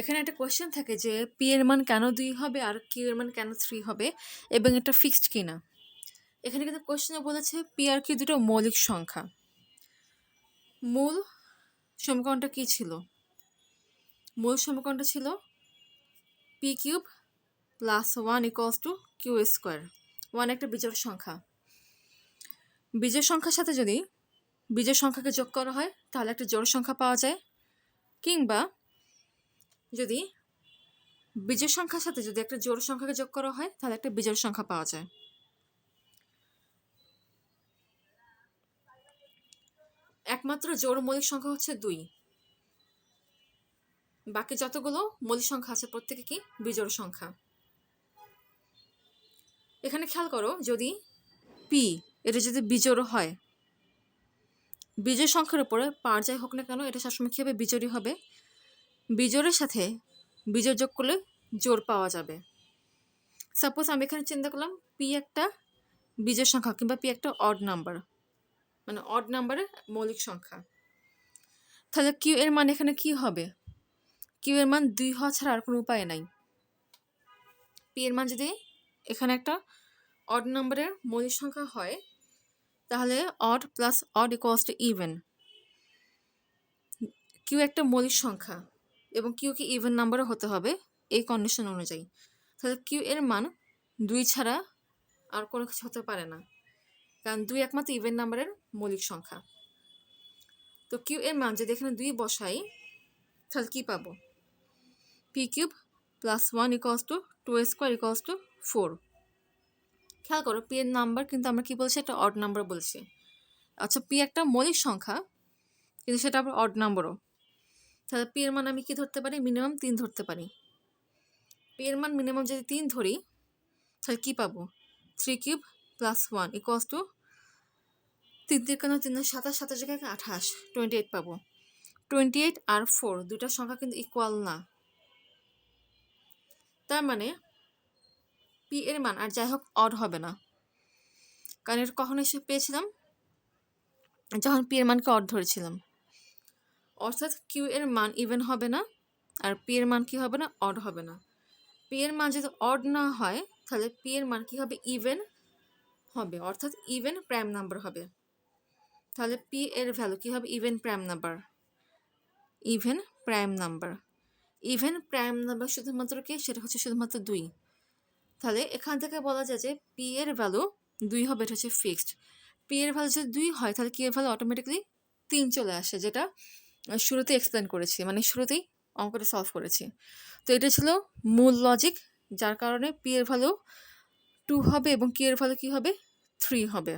এখানে একটা কোয়েশ্চেন থাকে যে পি এর মান কেন দুই হবে আর কিউ এর মান কেন থ্রি হবে এবং এটা ফিক্সড কিনা? এখানে কিন্তু কোয়েশ্চেনে বলেছে পি আর কিউ দুটো মৌলিক সংখ্যা। মূল সমীকরণটা কী ছিল? মূল সমীকরণটা ছিল P cube plus one equals two Q square one একটা বিজোড় সংখ্যা। বিজোড় সংখ্যার সাথে যদি বিজোড় সংখ্যাকে যোগ করা হয়, তাহলে একটা জোড় সংখ্যা পাওয়া যায়। কিংবা যদি বিজোড় সংখ্যার সাথে যদি একটা জোড় সংখ্যাকে যোগ করা হয়, তাহলে একটা বিজোড় সংখ্যা পাওয়া যায়। একমাত্র জোড় মৌলিক সংখ্যা হচ্ছে দুই। বাকি যতগুলো মৌলিক সংখ্যা আছে, প্রত্যেকে কি বিজোড় সংখ্যা? এখানে খেয়াল করো, যদি পি এটা যদি বিজোড় হয় বিজয় সংখ্যার উপরে পার যাই হোক না কেন, এটা সবসময় কী বিজোড়ই হবে। বিজোড়ের সাথে বিজোড় যোগ করলে জোর পাওয়া যাবে। সাপোজ আমি এখানে চিন্তা করলাম পি একটা বিজোড় সংখ্যা কিংবা পি একটা অড নাম্বার মানে অড নাম্বারের মৌলিক সংখ্যা। তাহলে কিউ এর মান এখানে কি হবে? কিউ এর মান দুই হওয়া ছাড়া আর কোনো উপায় নাই। পি এর মান যদি এখানে একটা অড নাম্বারের মৌলিক সংখ্যা হয়, তাহলে odd plus odd equals to even Q একটা মৌলিক সংখ্যা। এবং কিউ কি ইভেন নাম্বারও হতে হবে এই কন্ডিশন অনুযায়ী। তাহলে কিউ এর মান দুই ছাড়া আর কোনো কিছু হতে পারে না, কারণ দুই একমাত্র ইভেন নাম্বারের মৌলিক সংখ্যা। তো কিউ এর মান যদি এখানে দুই বসাই, তাহলে কী পাবো? P cube plus one equals to two square equals to four খেয়াল করো পি এর নাম্বার কিন্তু আমরা কি বলছি? একটা অড নাম্বার বলছি। আচ্ছা পি একটা মৌলিক সংখ্যা, কিন্তু সেটা আবার অড নাম্বারও তাহলে পি এর মান আমি কি ধরতে পারি? মিনিমাম তিন ধরতে পারি। পি এর মান মিনিমাম যদি তিন ধরি, তাহলে কী পাবো? Three cube plus one equals to তিন কেন তিন সাতাশ সাতাশ জায়গায় আঠাশ টোয়েন্টি এইট পাবো। টোয়েন্টি এইট আর ফোর দুটার সংখ্যা কিন্তু ইকুয়াল না। তার মানে পি এর মান আর যাই হোক অড হবে না। কারণ এটা কখন এসে পেয়েছিলাম? যখন পি এর মানকে অড ধরেছিলাম। অর্থাৎ কিউ এর মান ইভেন হবে না আর পি এর মান কি হবে না? অড হবে না। পি এর মান যদি অড না হয়, তাহলে পি এর মান কি হবে? ইভেন হবে। অর্থাৎ ইভেন প্রাইম নাম্বার হবে। তাহলে পি এর ভ্যালু কি হবে? Even prime number even prime number even prime number শুধুমাত্র কি? সেটা হচ্ছে শুধুমাত্র দুই। তাহলে এখান থেকে বলা যায় যে পি এর ভ্যালু দুই হবে, এটা হচ্ছে ফিক্সড পি এর ভ্যালু যদি দুই হয়, তাহলে কি এর ভ্যালু অটোমেটিকলি তিন চলে আসে, যেটা শুরুতেই এক্সপ্লেন করেছি। মানে শুরুতেই অঙ্কটা সলভ করেছি। তো এটা ছিল মূল লজিক যার কারণে পি এর ভ্যালু টু হবে এবং কি এর ভ্যালু কী হবে? থ্রি হবে।